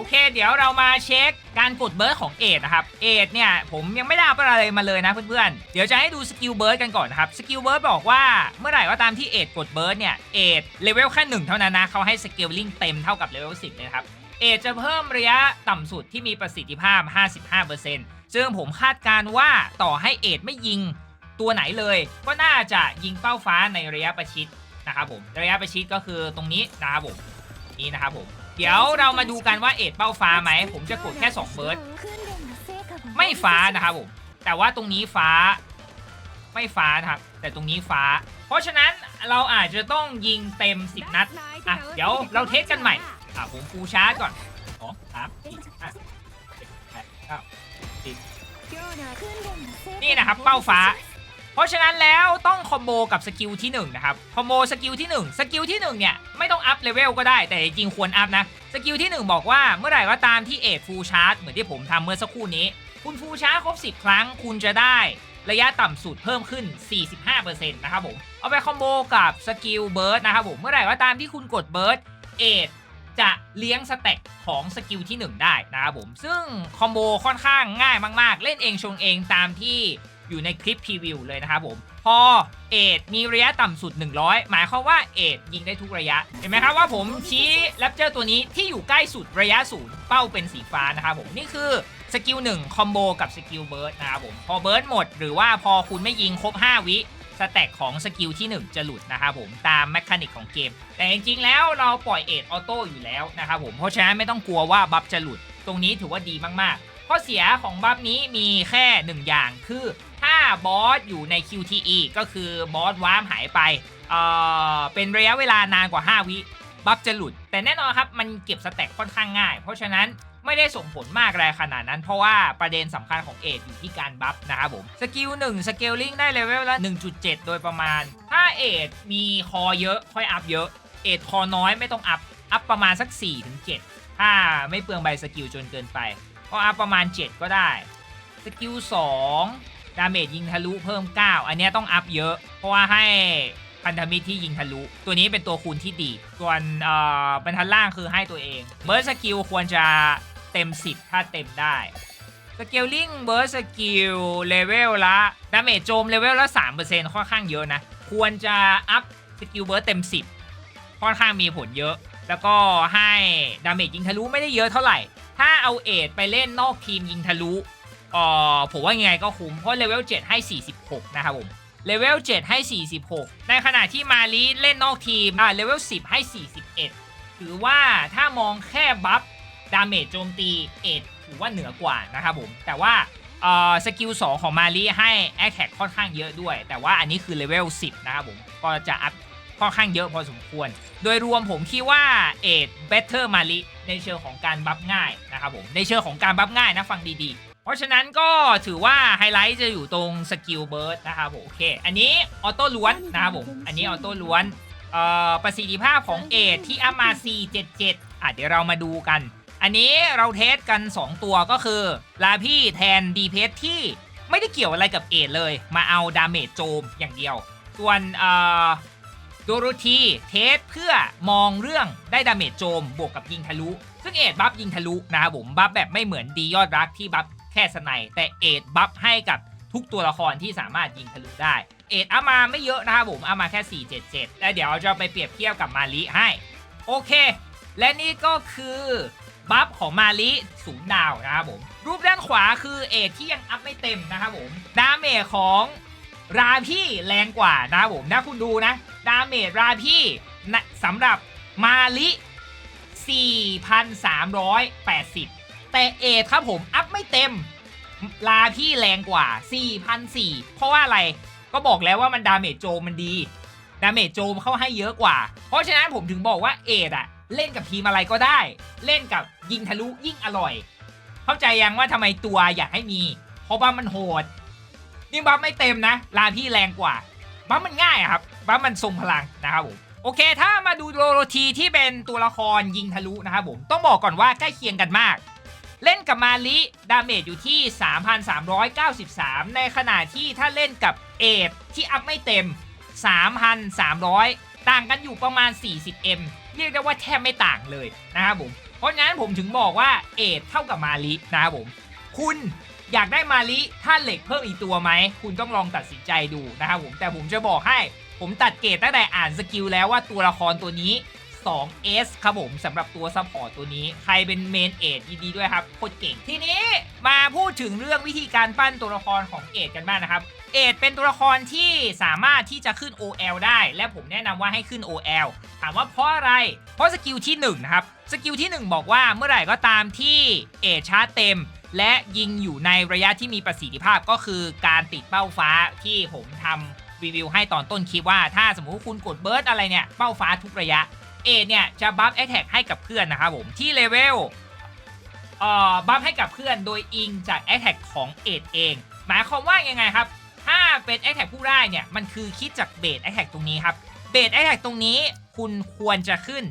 โอเค เดี๋ยวเรามาเช็คการกดเบิร์ดของเอทนะครับ เอทเนี่ย ผมยังไม่ได้อัพอะไรมาเลยนะเพื่อนๆ เดี๋ยวจะให้ดูสกิลเบิร์ดกันก่อนนะครับ สกิลเบิร์ดบอกว่าเมื่อไหร่ก็ตามที่เอทกดเบิร์ดเนี่ย เอทเลเวลแค่หนึ่งเท่านั้นนะเขาให้สกิลลิงเต็มเท่ากับเลเวล10เลยนะครับ เอทจะเพิ่มระยะต่ำสุดที่มีประสิทธิภาพ 55%ซึ่งผมคาดการณ์ว่าต่อให้เอทไม่ยิงตัวไหนเลย ก็น่าจะยิงเป้าฟ้าในระยะประชิดนะครับผม ระยะประชิดก็คือตรงนี้นะครับผม นี่นะครับผม เดี๋ยวเรามาดูกันว่าเอทเป้าฟ้าไหมผมจะกดแค่2เบิร์ดไม่ฟ้านะครับผมแต่ว่าตรงนี้ฟ้า ไม่ฟ้านะครับ แต่ตรงนี้ฟ้า เพราะฉะนั้นเราอาจจะต้องยิงเต็ม 10 นัดอะเดี๋ยวเราเทสกันใหม่อะผมฟูลชาร์จก่อนสองสามสี่ห้าสิบนี่นะครับเป้าฟ้า เพราะฉะนั้นแล้วต้องคอมโบกับสกิลที่1นะครับคอมโบสกิลที่1สกิลที่1เนี่ยไม่ต้องอัพเลเวลก็ได้แต่จริงควรอัพนะสกิลที่ 1 บอกว่าเมื่อไหร่ก็ตามที่เอทฟูลชาร์จเหมือนที่ผมทำเมื่อสักครู่นี้ คุณฟูลชาร์จครบ 10 ครั้งคุณจะได้ระยะต่ำสุดเพิ่มขึ้น 45%นะครับผมเอาไปคอมโบกับสกิลเบิร์ดนะครับผมเมื่อไหร่ก็ตามที่คุณกดเบิร์ดเอทจะเลี้ยงสเต็กของสกิลที่ 1 ได้นะครับผม ซึ่งคอมโบค่อนข้างง่ายมาก ๆ เล่นเองชงเองตามที่ อยู่ในคลิปพรีวิวเลยนะครับผมพอเอทมีระยะต่ำสุด 100 หมายความว่าเอทยิงได้ทุกระยะ เห็นไหมครับว่าผมชี้แรปเจอร์ตัวนี้ที่อยู่ใกล้สุดระยะศูนย์เป้าเป็นสีฟ้านะครับผมนี่คือสกิล1คอมโบกับสกิลเบิร์ดนะครับผมพอเบิร์ดหมดหรือว่าพอคุณไม่ยิงครบ 5 วิสแต็กของสกิลที่ 1 จะหลุดนะครับผมตามแมคานิกของเกม แต่จริงๆแล้วเราปล่อยเอทออโต้อยู่แล้วนะครับผมเพราะฉะนั้นไม่ต้องกลัวว่าบัฟจะหลุด ตรงนี้ถือว่าดีมากๆข้อเสียของบัฟนี้มีแค่ 1 อย่างคือ ถ้าบอสอยู่ใน QTE ก็คือบอสว้ามหายไปเอ่อเป็นระยะเวลานานกว่า 5 วิบัฟจะหลุด แต่แน่นอนครับ มันเก็บสแต็กค่อนข้างง่าย เพราะฉะนั้นไม่ได้ส่งผลมากอะไรขนาดนั้น เพราะว่าประเด็นสำคัญของเอทอยู่ที่การบัฟนะครับผม สกิล1สเกลลิงได้เลเวลละ 1.7 โดยประมาณ ถ้าเอทมีคอเยอะค่อยอัพเยอะ เอทคอน้อยไม่ต้องอัพ อัพประมาณสัก 4-7 ถ้าไม่เปลืองใบสกิลจนเกินไป ก็อัพประมาณ 7 ก็ได้ สกิล2 ดาเมจยิงทะลุเพิ่ม 9 อันนี้ต้องอัพเยอะ เพราะว่าให้พันธมิตรที่ยิงทะลุ ตัวนี้เป็นตัวคูณที่ดี ส่วนเอ่อบรรทัดล่างคือให้ตัวเองเบิร์สกิลควรจะเต็ม 10 ถ้าเต็มได้สเกลลิงเบิร์สกิลเลเวลละดาเมจโจมเลเวลละ3%ค่อนข้างเยอะนะ ควรจะอัพสกิลเบิร์เต็ม 10 ค่อนข้างมีผลเยอะ แล้วก็ให้ดาเมจยิงทะลุไม่ได้เยอะเท่าไหร่ ถ้าเอาเอทไปเล่นนอกทีมยิงทะลุ เอ่อผมว่ายังไงก็คุ้มเพราะเลเวล7ให้ 46 นะครับผมเลเวล7ให้ 46 ในขณะที่มารีเล่นนอกทีมอ่าเลเวล10 ให้ 41 ถือว่าถ้ามองแค่บัฟดาเมจโจมตีเอทถือว่าเหนือกว่านะครับผม แต่ว่าเอ่อสกิล 2 ของมารีให้แอคแท็กค่อนข้างเยอะด้วย แต่ว่าอันนี้คือเลเวล 10 นะครับผม ก็จะอัพค่อนข้างเยอะพอสมควร โดยรวมผมคิดว่าเอทเบเตอร์มารีในเชิงของการบัฟง่ายนะครับผม ในเชิงของการบัฟง่ายนะฟังดีๆ ราะฉะนั้นก็ถือว่าไฮไลท์จะอยู่ตรงสกิลเบิร์ดนะครับผมโอเค อันนี้ออโต้ล้วนนะครับผมอันนี้ออโต้ล้วนเอ่อประสิทธิภาพของเอทที่อัพมา 477 อะเดี๋ยวเรามาดูกัน อันนี้เราเทสกัน 2 ตัวก็คือ ลาพี่แทนดีเพสที่ไม่ได้เกี่ยวอะไรกับเอทเลย มาเอาดาเมจโจมอย่างเดียว ส่วนเอ่อโดโรธีเทสเพื่อมองเรื่องได้ดาเมจโจมบวกกับยิงทะลุ ซึ่งเอทบัฟยิงทะลุนะครับผมบัฟแบบไม่เหมือนดียอดรักที่บัฟ แค่สไนแต่เอทบัฟให้กับทุกตัวละครที่สามารถยิงทะลุได้ เอทเอามาไม่เยอะนะครับผมเอามาแค่ 477 แล้วเดี๋ยวจะไปเปรียบเทียบกับมาลิให้ โอเค และนี่ก็คือบัฟของมาลิศูนย์ดาวนะครับผม รูปด้านขวาคือเอทที่ยังอัพไม่เต็มนะครับผมดาเมจของราพี่แรงกว่านะครับผมถ้าคุณดูนะ ดาเมจราพี่สำหรับมาลิ 4,380 แต่เอทครับผม อัพไม่เต็ม ลาพี่แรงกว่า 4,004 เพราะว่าอะไรก็บอกแล้วว่ามันดาเมจโจมมันดี ดาเมจโจมเข้าให้เยอะกว่า เพราะฉะนั้นผมถึงบอกว่าเอดอะเล่นกับทีมอะไรก็ได้ เล่นกับยิงทะลุยิ่งอร่อย เข้าใจยังว่าทำไมตัวอยากให้มี เพราะว่ามันโหดนี่บัฟไม่เต็มนะ ลาพี่แรงกว่าบัฟมันง่ายครับบัฟมันทรงพลังนะครับผมโอเค ถ้ามาดูโรโรทีที่เป็นตัวละครยิงทะลุนะครับผมต้องบอกก่อนว่าใกล้เคียงกันมาก เล่นกับมาลิดาเมจอยู่ที่ 3,393 ในขณะที่ถ้าเล่นกับเอทที่อัพไม่เต็ม 3,300 ต่างกันอยู่ประมาณ 40M เรียกได้ว่าแทบไม่ต่างเลยนะครับผม เพราะฉะนั้นผมถึงบอกว่าเอทเท่ากับมาลินะครับผม คุณอยากได้มาลิถ้าเหล็กเพิ่มอีกตัวไหม คุณต้องลองตัดสินใจดูนะครับผม แต่ผมจะบอกให้ ผมตัดเกรดตั้งแต่อ่านสกิลแล้วว่าตัวละครตัวนี้ 2S ครับผมสำหรับตัวซัพพอร์ตตัวนี้ ใครเป็นเมนเอทดีด้วยครับโคตรเก่งทีนี้มาพูดถึงเรื่องวิธีการปั้นตัวละครของเอทกันบ้างนะครับเอทเป็นตัวละครที่สามารถที่จะขึ้น OL ได้ และผมแนะนำว่าให้ขึ้น OL ถามว่าเพราะอะไร เพราะสกิลที่1นะครับสกิลที่ 1 บอกว่าเมื่อไหร่ก็ตามที่เอทชาร์จเต็ม และยิงอยู่ในระยะที่มีประสิทธิภาพก็คือการติดเป้าฟ้าที่ผมทำรีวิวให้ตอนต้นคลิปว่าถ้าสมมติคุณกดเบิร์ดอะไรเนี่ยเป้าฟ้าทุกระยะ เอเนี่ยจะบัฟแอ t แท็กให้กับเพื่อนนะครับผมที่เลเวลเอ่อบัฟให้กับเพื่อนโดยอิงจากแอ t แท็กของเอทเอง หมายความว่ายังไงครับ ถ้าเป็นแอ t แท็กผู้ได้เนี่ยมันคือคิดจากเบสแอ t แท็กตรงนี้ครับเบสแอ t แท็กตรงนี้คุณควรจะขึ้น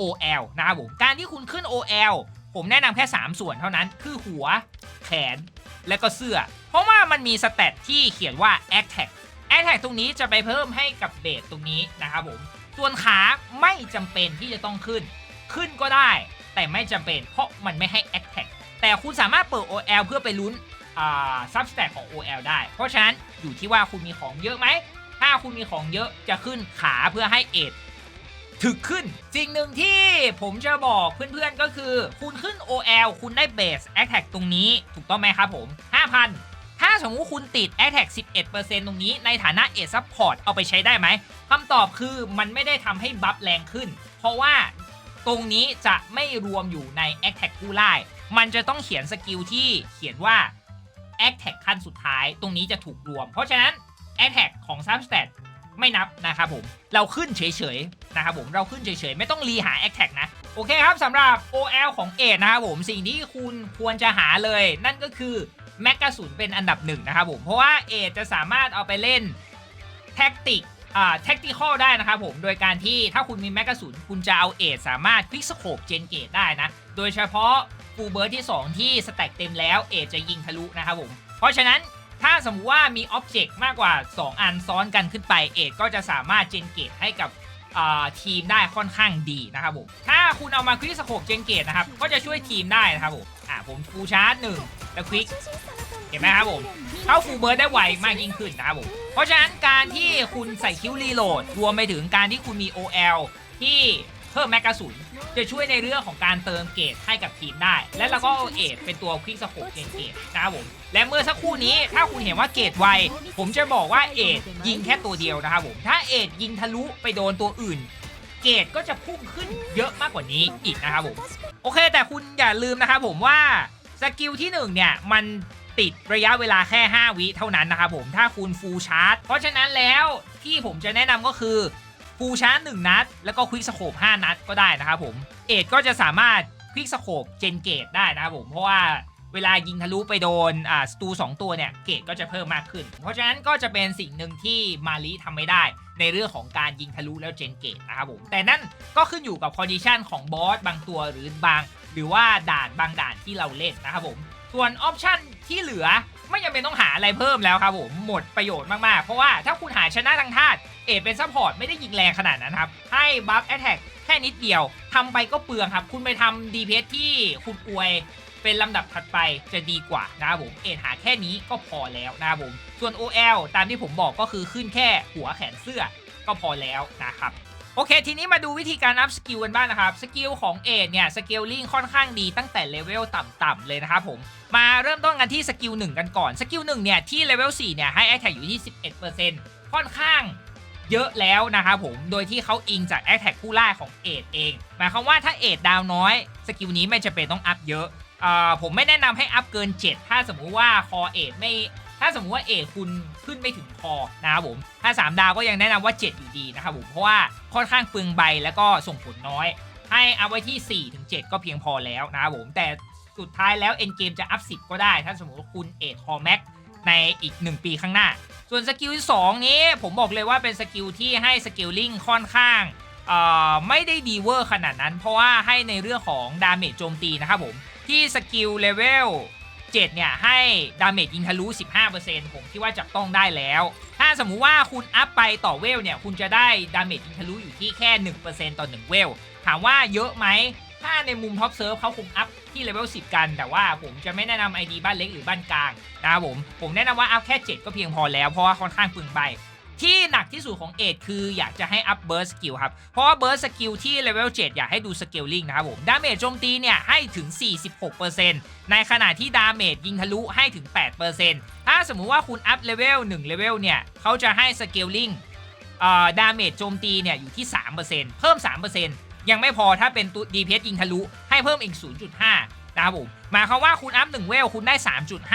OL นะครับผมการที่คุณขึ้น OL ผมแนะนำแค่ 3 ส่วนเท่านั้น คือหัว แขน และก็เสื้อ เพราะว่ามันมีสเตตที่เขียนว่า a t t a c k a t t a c k ตรงนี้จะไปเพิ่มให้กับเบสตรงนี้นะครับผม ส่วนขาไม่จำเป็นที่จะต้องขึ้น ขึ้นก็ได้ แต่ไม่จำเป็น เพราะมันไม่ให้ a t t a c k แต่คุณสามารถเปิด OL เพื่อไปลุ้นซับสแตทของ OL ได้ เพราะฉะนั้นอยู่ที่ว่าคุณมีของเยอะไหม ถ้าคุณมีของเยอะจะขึ้นขาเพื่อให้เอทถึกขึ้น สิ่งหนึ่งที่ผมจะบอกเพื่อนๆก็คือ คุณขึ้น OL คุณได้เบส Attack ตรงนี้ถูกต้องไหมครับผม 5,000 ถ้าสมมติคุณติด Attack 11%ตรงนี้ในฐานะเอ Support เอาไปใช้ได้ไหมคำตอบคือมันไม่ได้ทำให้บัฟแรงขึ้น เพราะว่าตรงนี้จะไม่รวมอยู่ใน Attack กู้ไล่มันจะต้องเขียนสกิลที่เขียนว่า a t t a c k ขั้นสุดท้าย ตรงนี้จะถูกรวม เพราะฉะนั้น a t t a c k ของ Substat ไม่นับนะครับผม เราขึ้นเฉยๆนะครับผม เราขึ้นเฉยๆ ไม่ต้องรีหา a t t a c k นะ โอเคครับสำหรับ OL ของเอทนะครับผม สิ่งที่คุณควรจะหาเลย นั่นก็คือ แม็กกาสุนเป็นอันดับหนึ่งนะครับผมเพราะว่าเอจะสามารถเอาไปเล่นแท็กติกอ่าแท็กติคอลได้นะครับผมโดยการที่ถ้าคุณมีแมกกาสุนคุณจะเอาเอทสามารถควิกสโคปเจนเกตได้นะโดยเฉพาะฟูเบิร์ที่ 2 ที่สแต็กเต็มแล้วเอจะยิงทะลุนะครับผมเพราะฉะนั้นถ้าสมมุติว่ามีอ็อบเจกต์มากกว่า 2 อันซ้อนกันขึ้นไปเอทก็จะสามารถเจนเกตให้กับทีมได้ค่อนข้างดีนะครับผมถ้าคุณเอามาควิกสโคปเจนเกตนะครับก็จะช่วยทีมได้นะครับผมอ่าผมฟูลชาร์จหนึ่ง แล้วควิกเห็นไหมครับผมเข้าฟูลเบิร์ดได้ไวมากยิ่งขึ้นนะครับผมเพราะฉะนั้นการที่คุณใส่คิวรีโหลดรวมไปถึงการที่คุณมี OL ที่เพิ่มแมกกาสุนจะช่วยในเรื่องของการเติมเกรดให้กับทีมได้ และเราก็เอาเอทเป็นตัวควิกสโคปเกรดเกรดนะครับผมและเมื่อสักครู่นี้ถ้าคุณเห็นว่าเกรดไว ผมจะบอกว่าเอทยิงแค่ตัวเดียวนะครับผมถ้าเอทยิงทะลุไปโดนตัวอื่น เกรดก็จะพุ่งขึ้นเยอะมากกว่านี้อีกนะครับผมโอเค แต่คุณอย่าลืมนะครับผมว่า สกิลที่1เนี่ยมันติดระยะเวลาแค่ 5 วิเท่านั้นนะครับผมถ้าคุณฟูลชาร์จเพราะฉะนั้นแล้วที่ผมจะแนะนำก็คือฟูลชาร์จ1นัด แล้วก็ควิกสโคป5นัดก็ได้นะครับผมเอทก็จะสามารถควิกสโคปเจนเกตได้นะครับผมเพราะว่าเวลายิงทะลุไปโดนอ่าสตูสองตัวเนี่ยเกตก็จะเพิ่มมากขึ้น เพราะฉะนั้นก็จะเป็นสิ่งหนึ่งที่มาริทำไม่ได้ ในเรื่องของการยิงทะลุแล้วเจนเกตนะครับผมแต่นั่นก็ขึ้นอยู่กับคอนดิชันของบอสบางตัวหรือบาง หรือว่าด่านบางด่านที่เราเล่นนะครับผม ส่วนออปชันที่เหลือไม่จำเป็นต้องหาอะไรเพิ่มแล้วครับผมหมดประโยชน์มากๆ เพราะว่าถ้าคุณหาชนะทางธาตุเอทเป็นซัพพอร์ตไม่ได้ยิงแรงขนาดนั้นครับ ให้บัฟแอ t แทกแค่นิดเดียวทำไปก็เปลืองครับ คุณไปทำดีเพที่คุณอวยเป็นลำดับถัดไปจะดีกว่านะครับผมเอทหาแค่นี้ก็พอแล้วนะครับผมส่วน OL ตามที่ผมบอกก็คือขึ้นแค่หัวแขนเสื้อก็พอแล้วนะครับ โอเค ทีนี้มาดูวิธีการอัพสกิลกันบ้างนะครับ สกิลของเอทเนี่ยสเกลลิงค่อนข้างดีตั้งแต่เลเวลต่ำๆเลยนะครับผม มาเริ่มต้นกันที่สกิล1กันก่อน สกิล1เนี่ย ที่เลเวล4เนี่ยให้แอ t แท็กอยู่ที่ 11%ค่อนข้างเยอะแล้วนะครับผม โดยที่เขาอิงจากแอ t แท็กผู้ล่าของเอทเอง หมายความว่าถ้าเอทดาวน้อย สกิลนี้ไม่จะเป็นต้องอัพเยอะอ่าผมไม่แนะนำให้อัพเกิน 7 ถ้าสมมุติว่าคอเอทไม่ ถ้าสมมติว่าเอคุณขึ้นไม่ถึงคอนะครับผม ถ้า 3 ดาวก็ยังแนะนำว่า 7 อยู่ดีนะครับผม เพราะว่าค่อนข้างเปลืองใบแล้วก็ส่งผลน้อย ให้เอาไว้ที่ 4 ถึง 7 ก็เพียงพอแล้วนะครับผม แต่สุดท้ายแล้วเอ็นเกมจะอัพ 10 ก็ได้ ถ้าสมมติว่าคุณเอทคอแม็กในอีก 1 ปีข้างหน้า ส่วนสกิลที่2นี้ผมบอกเลยว่าเป็นสกิลที่ให้สกิลลิงค่อนข้างเอ่อไม่ได้ดีเวอร์ขนาดนั้น เพราะว่าให้ในเรื่องของดาเมจโจมตีนะครับผมที่สกิลเลเวล 7 เนี่ย ให้ดาเมจยิงทะลุ 15%ผมคิดว่าจับต้องได้แล้ว ถ้าสมมุติว่าคุณอัพไปต่อเวลเนี่ย คุณจะได้ดาเมจยิงทะลุอยู่ที่แค่ 1%ต่อ 1 เวล ถามว่าเยอะไหม ถ้าในมุมท็อปเซิร์ฟเขาคงอัพที่เลเวล 10 กัน แต่ว่าผมจะไม่แนะนำไอดีบ้านเล็กหรือบ้านกลางนะครับผม ผมแนะนำว่าอัพแค่ 7 ก็เพียงพอแล้ว เพราะว่าค่อนข้างปึงไป ที่หนักที่สุดของเอทคืออยากจะให้อัพเบิร์สกิลครับ เพราะว่าเบิร์สกิลที่เลเวล7อยากให้ดูสเกลลิงนะครับผม ดาเมจโจมตีเนี่ยให้ถึง 46%ในขณะที่ดาเมจยิงทะลุให้ถึง 8%ถ้าสมมุติว่าคุณอัพเลเวล1เลเวลเนี่ยเขาจะให้สเกลลิงเอ่อดาเมจโจมตีเนี่ยอยู่ที่ 3%เพิ่ม 3%ยังไม่พอถ้าเป็นตัว DPS ยิงทะลุให้เพิ่มอีก 0.5 นะครับผมหมายความว่าคุณอัพ1เวลคุณได้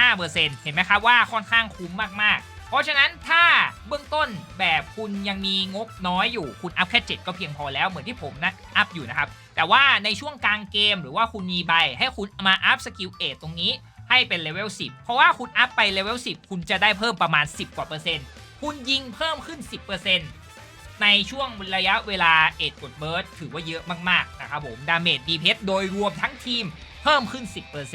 3.5%เห็นไหมครับว่าค่อนข้างคุ้มมากๆ เพราะฉะนั้นถ้าเบื้องต้นแบบคุณยังมีงบน้อยอยู่คุณอัพแค่ 7 ก็เพียงพอแล้วเหมือนที่ผมนะอัพอยู่นะครับ แต่ว่าในช่วงกลางเกมหรือว่าคุณมีใบ ให้คุณมาอัพสกิลเอทตรงนี้ให้เป็นเลเวล10 เพราะว่าคุณอัพไปเลเวล10 คุณจะได้เพิ่มประมาณ 10 กว่าเปอร์เซ็นต์คุณยิงเพิ่มขึ้น 10%ในช่วงระยะเวลาเอทกดเบิร์ดถือว่าเยอะมากๆนะครับผมดาเมจดีเพโดยรวมทั้งทีมเพิ่มขึ้น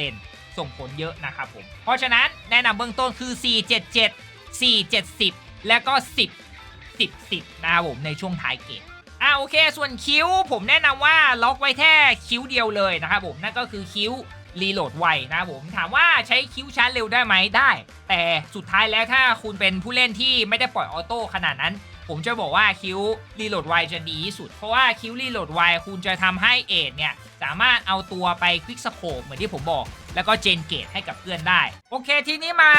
10%ส่งผลเยอะนะครับผม เพราะฉะนั้นแนะนำเบื้องต้นคือ 477 470 และก็ 10 10 10นะครับผมในช่วงท้ายเกมอ่าโอเค ส่วนคิ้วผมแนะนำว่าล็อกไว้แค่คิ้วเดียวเลยนะครับผมนั่นก็คือคิ้วรีโหลดไวนะครับผมถามว่าใช้คิ้วชาร์จเร็วได้ไหมได้ แต่สุดท้ายแล้วถ้าคุณเป็นผู้เล่นที่ไม่ได้ปล่อยออโต้ขนาดนั้น ผมจะบอกว่าคิ้วรีโหลดไวจะดีที่สุด เพราะว่าคิ้วรีโหลดไวคุณจะทำให้เอทเนี่ย สามารถเอาตัวไปควิกสโคปเหมือนที่ผมบอก แล้วก็เจนเกตให้กับเพื่อนได้ โอเคทีนี้มา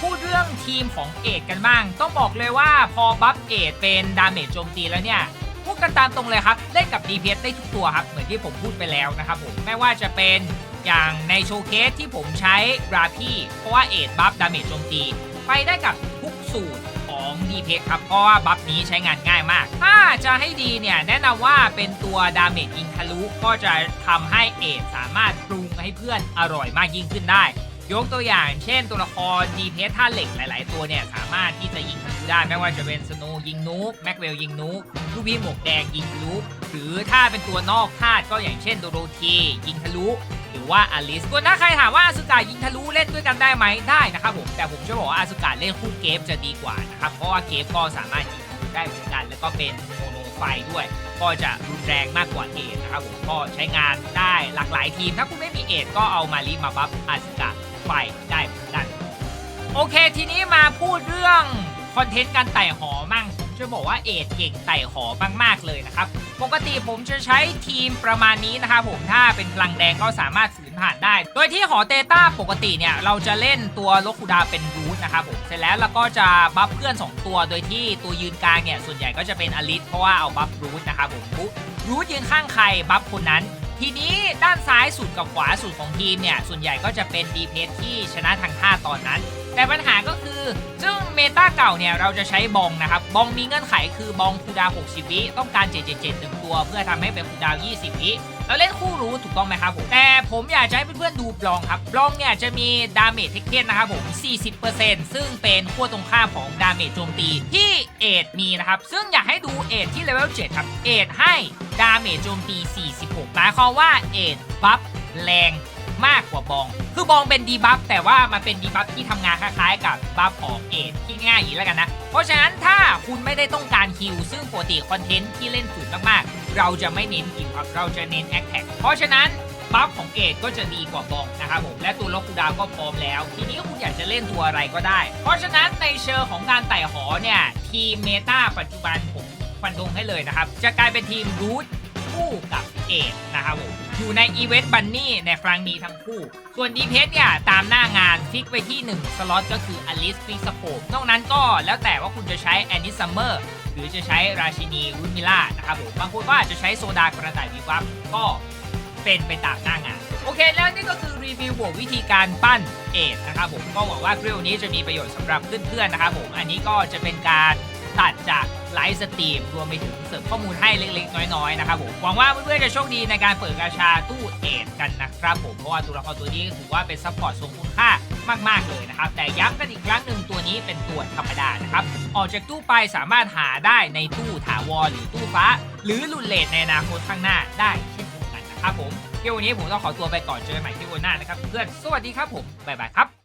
พูดเรื่องทีมของเอทกันบ้าง ต้องบอกเลยว่าพอบัฟเอทเป็นดาเมจโจมตีแล้วเนี่ยพูดกันตามตรงเลยครับเล่นกับ DPS ได้ทุกตัวครับเหมือนที่ผมพูดไปแล้วนะครับผมไม่ว่าจะเป็นอย่างในโชว์เคสที่ผมใช้ราพี่เพราะว่าเอทบัฟดาเมจโจมตี ไปได้กับทุกสูตร ของ DPS ครับ เพราะว่าบัฟนี้ใช้งานง่ายมาก ถ้าจะให้ดีเนี่ย แนะนำว่าเป็นตัวดาเมจยิงทะลุก็จะทำให้เอทสามารถปรุงให้เพื่อนอร่อยมากยิ่งขึ้นได้ ยกตัวอย่างเช่นตัวละคร DPS ท่าเหล็กหลาย ๆ ตัวเนี่ย สามารถที่จะยิงทะลุได้ไม่ว่าจะเป็นสโนยิงนูกแม็กเวลยิงนูกลูกพี่หมวกแดงยิงทะลุหรือถ้าเป็นตัวนอกธาตุก็อย่างเช่นโดโรธียิงทะลุ หรือว่าอลิสส่วนถ้าใครถามว่าอาสุกะยิงทะลุเล่นด้วยกันได้ไหมได้นะครับผมแต่ผมจะบอกว่าอาสุกะเล่นคู่เกฟจะดีกว่านะครับเพราะว่าเกฟก็สามารถยิงทะลุได้เหมือนกัน แล้วก็เป็นโมโนไฟด้วย ก็จะรุนแรงมากกว่าเอทนะครับผมก็ใช้งานได้หลากหลายทีม ถ้าคุณไม่มีเอทก็เอามารีมาบัฟอาสุกะไฟได้เหมือนกัน โอเคทีนี้มาพูดเรื่องคอนเทนต์การไต่หอมั่ง จะบอกว่าเอทเก่งไต่หอมากๆเลยนะครับ ปกติผมจะใช้ทีมประมาณนี้นะครับผมถ้าเป็นพลังแดงก็สามารถฝืนผ่านได้ โดยที่หอเตต้าปกติเนี่ย เราจะเล่นตัวโลคูดาเป็นรูทนะครับผมเสร็จแล้วเราก็จะบัฟเพื่อน 2 ตัวโดยที่ตัวยืนกลางเนี่ย ส่วนใหญ่ก็จะเป็นอลิสเพราะว่าเอาบัฟรูทนะครับผมรูทยืนข้างใครบัฟคนนั้นทีนี้ด้านซ้ายสุดกับขวาสุดของทีมเนี่ย ส่วนใหญ่ก็จะเป็นดีเพที่ชนะทางท่าตอนนั้น แต่ปัญหาก็คือ ซึ่งเมตาเก่าเนี่ยเราจะใช้บองนะครับ บองมีเงื่อนไขคือบองคูดาว 60 วิต้องการ 777ถึงตัว เพื่อทำให้เป็นคูดาว 20 วิแล้วเล่นคู่รู้ถูกต้องไหมครับผม แต่ผมอยากจะให้เพื่อนๆดูบลองครับ บลองเนี่ยจะมีดาเมจเทคเ e นนะครับผม 40%ซึ่งเป็นขั้วตรงข้ามของดาเมจโจมตีที่เอทมีนะครับ ซึ่งอยากให้ดูเอทที่เลเวล 7 ครับ เอทให้ดาเมจโจมตี 46 หมายความว่าเอทบัฟแรง มากกว่าบอง คือบองเป็นดีบัฟแต่ว่ามันเป็นดีบัฟที่ทำงานคล้ายๆ กับบัฟของเอทที่ง่ายอย่างนี้แล้วกันนะ เพราะฉะนั้นถ้าคุณไม่ได้ต้องการคิวซึ่งปกติคอนเทนต์ที่เล่นฝืนมากๆ เราจะไม่เน้นคิวครับเราจะเน้นแอคแท็กเพราะฉะนั้นบัฟของเอทก็จะดีกว่าบองนะครับผมและตัวล็อกคูดาวก็พร้อมแล้ว ทีนี้คุณอยากจะเล่นตัวอะไรก็ได้ เพราะฉะนั้นในเชิงของการไต่หอเนี่ยทีมเมตาปัจจุบันผมฟันธงให้เลยนะครับ จะกลายเป็นทีมรูท คู่กับเอทนะครับผมอยู่ในอีเวนต์บันนี่ในครั้งนี้ทั้งคู่ ส่วนดีเพสเนี่ยตามหน้างานฟิกไว้ที่ 1 สล็อตก็คืออลิสฟิกสโคปนอกนั้นก็แล้วแต่ว่าคุณจะใช้แอนนิซัมเมอร์หรือจะใช้ราชินีรุมิล่านะครับผมบางคนก็อาจจะใช้โซดากระต่ายวิวับก็เป็นไปตามหน้างาน โอเคแล้วนี่ก็คือรีวิวบวกวิธีการปั้นเอทนะครับผมก็หวังว่าคลิปนี้จะมีประโยชน์สำหรับเพื่อนๆนะครับผมอันนี้ก็จะเป็นการตัดจาก ไลฟ์สตรีมรวมไปถึงเสริมข้อมูลให้เล็กๆ น้อยๆนะครับผมหวังว่าเพื่อนๆจะโชคดีในการเปิดกาชาตู้เอทกันนะครับผมเพราะว่าตัวละครตัวนี้ถือว่าเป็นซัพพอร์ตทรงคุณค่ามากๆเลยนะครับ แต่ย้ำกันอีกครั้งหนึ่งตัวนี้เป็นตัวธรรมดานะครับ ออกจากตู้ไปสามารถหาได้ในตู้ถาวรหรือตู้ฟ้า หรือลุนเลทในอนาคตข้างหน้าได้เช่นเดียวกันนะครับผมเที่ยววันนี้ผมต้องขอตัวไปก่อนเจอกันใหม่ที่วันหน้านะครับเพื่อนสวัสดีครับผมบ๊ายบายครับ